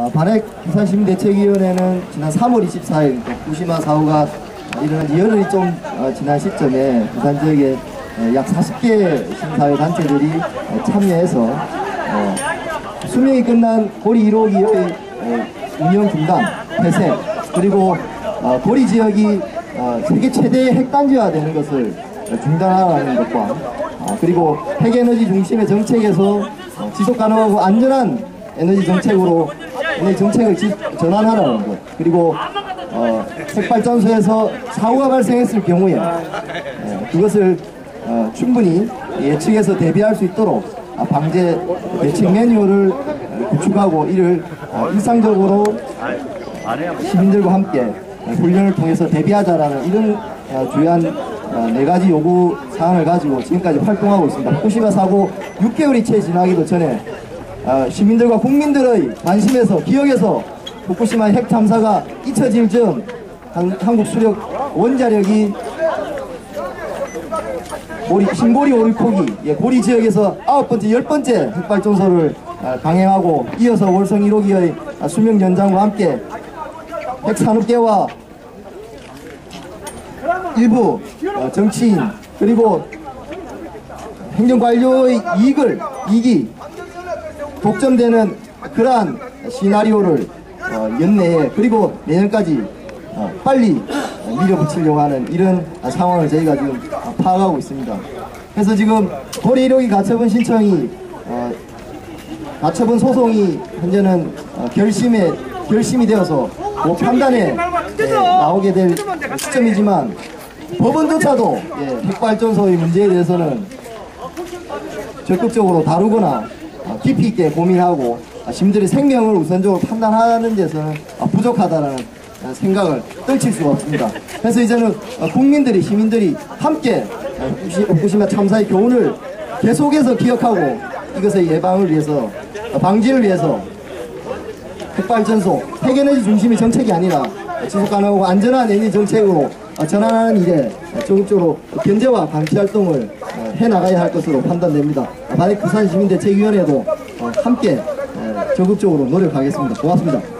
어, 반핵 부산시민대책위원회는 지난 3월 24일 또 후쿠시마 사고가 일어난 지 열흘이 좀 어, 지난 시점에 부산 지역에 어, 약 40개 시민사회 단체들이 어, 참여해서 어, 수명이 끝난 고리 1호기의 어, 운영 중단, 폐쇄, 그리고 어, 고리 지역이 어, 세계 최대의 핵단지화 되는 것을 어, 중단하라는 것과 어, 그리고 핵에너지 중심의 정책에서 어, 지속 가능하고 안전한 에너지 정책으로 에너지 정책을 지- 전환하라는 것 그리고 어, 핵발전소에서 사고가 발생했을 경우에 어, 그것을 어, 충분히 예측해서 대비할 수 있도록 아, 방제 대책 매뉴얼을 어, 구축하고 이를 어, 일상적으로 시민들과 함께 어, 훈련을 통해서 대비하자라는 이런 어, 주요한 어, 네 가지 요구 사항을 가지고 지금까지 활동하고 있습니다. 후쿠시마 사고 6개월이 채 지나기도 전에 어, 시민들과 국민들의 관심에서 기억에서 후쿠시마 핵 참사가 잊혀질 즈음 한- 한국 수력 원자력이 고리, 신고리 오리코기 예, 고리 지역에서 아홉 번째, 열 번째 핵발전소를 아, 강행하고 이어서 월성 1호기의 아, 수명 연장과 함께 핵산업계와 일부 어, 정치인 그리고 행정관료의 이익을 이익이 독점되는 그러한 시나리오를 어, 연내에 그리고 내년까지 어, 빨리 어, 밀어붙이려고 하는 이런 아, 상황을 저희가 지금 어, 파악하고 있습니다. 그래서 지금 고리 1호기 가처분 신청이 어, 가처분 소송이 현재는 어, 결심에 결심이 되어서 그 판단에 예, 나오게 될 시점이지만 법원조차도 예, 핵발전소의 문제에 대해서는 적극적으로 다루거나 어, 깊이 있게 고민하고 아, 시민들의 생명을 우선적으로 판단하는 데서는 아, 부족하다는 어, 생각을 떨칠 수가 없습니다. 그래서 이제는 어, 국민들이 시민들이 함께 어, 후쿠시- 후쿠시마 참사의 교훈을 계속해서 기억하고 이것의 예방을 위해서 어, 방지를 위해서 핵발전소, 핵에너지 중심의 정책이 아니라 지속가능하고 안전한 에너지 정책으로 어, 전환하는 일에 적극적으로 견제와 방치 활동을 어, 해나가야 할 것으로 판단됩니다. 반핵 부산 시민대책위원회도 어, 함께 어, 적극적으로 노력하겠습니다. 고맙습니다.